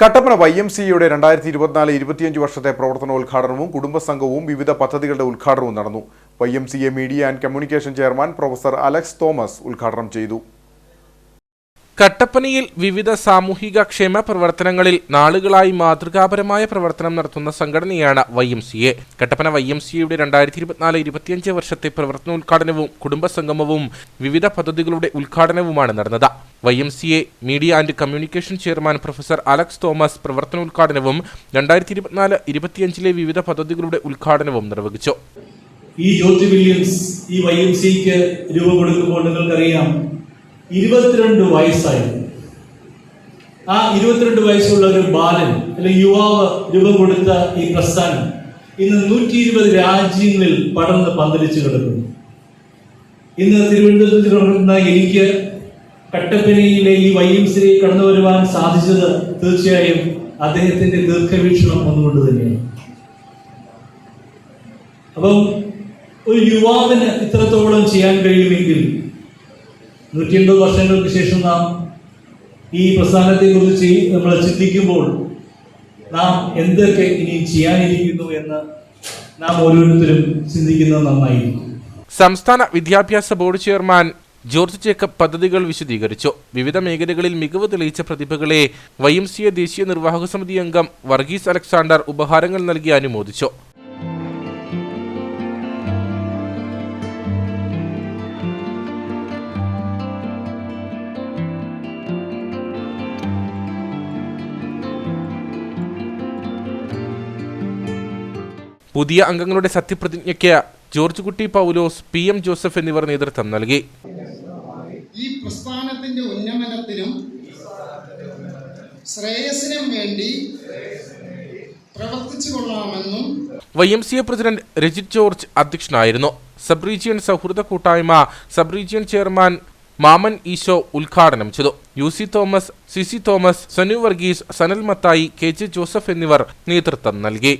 Kattappana Y M സിയുടെ രണ്ടായിരത്തി ഇരുപത്തിനാല് ഇരുപത്തിയഞ്ച് വർഷത്തെ പ്രവർത്തനോദ്ഘാടനവും കുടുംബസംഘവും വിവിധ പദ്ധതികളുടെ ഉദ്ഘാടനവും നടന്നു. Y M C A media and communication chairman professor Alex Thomas ഉദ്ഘാടനം ചെയ്തു. കട്ടപ്പനയിൽ വിവിധ സാമൂഹിക ക്ഷേമ പ്രവർത്തനങ്ങളിൽ നാളുകളായി മാതൃകാപരമായ പ്രവർത്തനം നടത്തുന്ന സംഘടനയാണ് Y M C A. Kattappana Y M C എയുടെ രണ്ടായിരത്തി ഇരുപത്തിനാല് ഇരുപത്തിയഞ്ച് വർഷത്തെ പ്രവർത്തനോദ്ഘാടനവും കുടുംബസംഗമവും വിവിധ പദ്ധതികളുടെ ഉദ്ഘാടനവുമാണ് നടന്നത്. Y M C A media and communication chairman professor Alex Thomas പ്രവർത്തനോദ്ഘാടനവും രണ്ടായിരത്തി ഇരുപത്തിനാല് ഇരുപത്തിയഞ്ചിലെ വിവിധ പദ്ധതികളുടെ ഉദ്ഘാടനവും നിർവഹിച്ചു. ഈ ജോർജ് വില്യംസ് ഈ വൈ എം സിക്ക് രൂപ കൊടുക്കുമ്പോൾ നിങ്ങൾക്കറിയാം ഇരുപത്തിരണ്ട് വയസ്സായി. ആ ഇരുപത്തിരണ്ട് വയസ്സുള്ള ഒരു ബാലൻ അല്ലെങ്കിൽ യുവാവ് രൂപം കൊടുത്ത ഈ പ്രസ്ഥാനം ഇന്ന് നൂറ്റി ഇരുപത് രാജ്യങ്ങളിൽ പടർന്ന് പന്തലിച്ചു കിടക്കുന്നു. ഇന്ന് തിരുവനന്തപുരത്ത് എനിക്ക് കട്ടപ്പനയിലെ ഈ വൈ എം സിയിലേക്ക് കടന്നു വരുവാൻ സാധിച്ചത് തീർച്ചയായും അദ്ദേഹത്തിന്റെ ദീർഘവീക്ഷണം ഒന്നുകൊണ്ട് തന്നെയാണ്. അപ്പം ഒരു യുവാവിന് ഇത്രത്തോളം ചെയ്യാൻ കഴിയുമെങ്കിൽ നൂറ്റി എൺപത് വർഷങ്ങൾക്ക് ശേഷം നാം ഈ പ്രസ്ഥാനത്തെ കുറിച്ച് നമ്മൾ ചിന്തിക്കുമ്പോൾ നാം എന്തൊക്കെ ഇനി ചെയ്യാനിരിക്കുന്നു എന്ന് നാം ഓരോരുത്തരും ചിന്തിക്കുന്നത് നന്നായിരിക്കും. സംസ്ഥാന വിദ്യാഭ്യാസ ബോർഡ് ചെയർമാൻ ജോർജ് ജേക്കബ് പദ്ധതികൾ വിശദീകരിച്ചു. വിവിധ മേഖലകളിൽ മികവ് തെളിയിച്ച പ്രതിഭകളെ വൈ എം സി എ ദേശീയ നിർവാഹക സമിതി അംഗം വർഗീസ് അലക്സാണ്ടർ ഉപഹാരങ്ങൾ നൽകി അനുമോദിച്ചു. പുതിയ അംഗങ്ങളുടെ സത്യപ്രതിജ്ഞയ്ക്ക് ജോർജ് കുട്ടി പൗലോസ് പി എം ജോസഫ് എന്നിവർ നേതൃത്വം നൽകി. ഈ പ്രസ്ഥാനത്തിന്റെ ഉന്നമനത്തിനും ശ്രേയസിനും വേണ്ടി പ്രവർത്തിച്ചു കൊള്ളാമെന്നും Y M C A president Rajith George അധ്യക്ഷനായിരുന്നു. സബ് റീജിയൻ സൗഹൃദ കൂട്ടായ്മ sub region chairman Mammen Eesho ഉദ്ഘാടനം ചെയ്തു. U C Thomas C C Thomas Sanu Varghese Sanal Mathai K J Joseph എന്നിവർ നേതൃത്വം നൽകി.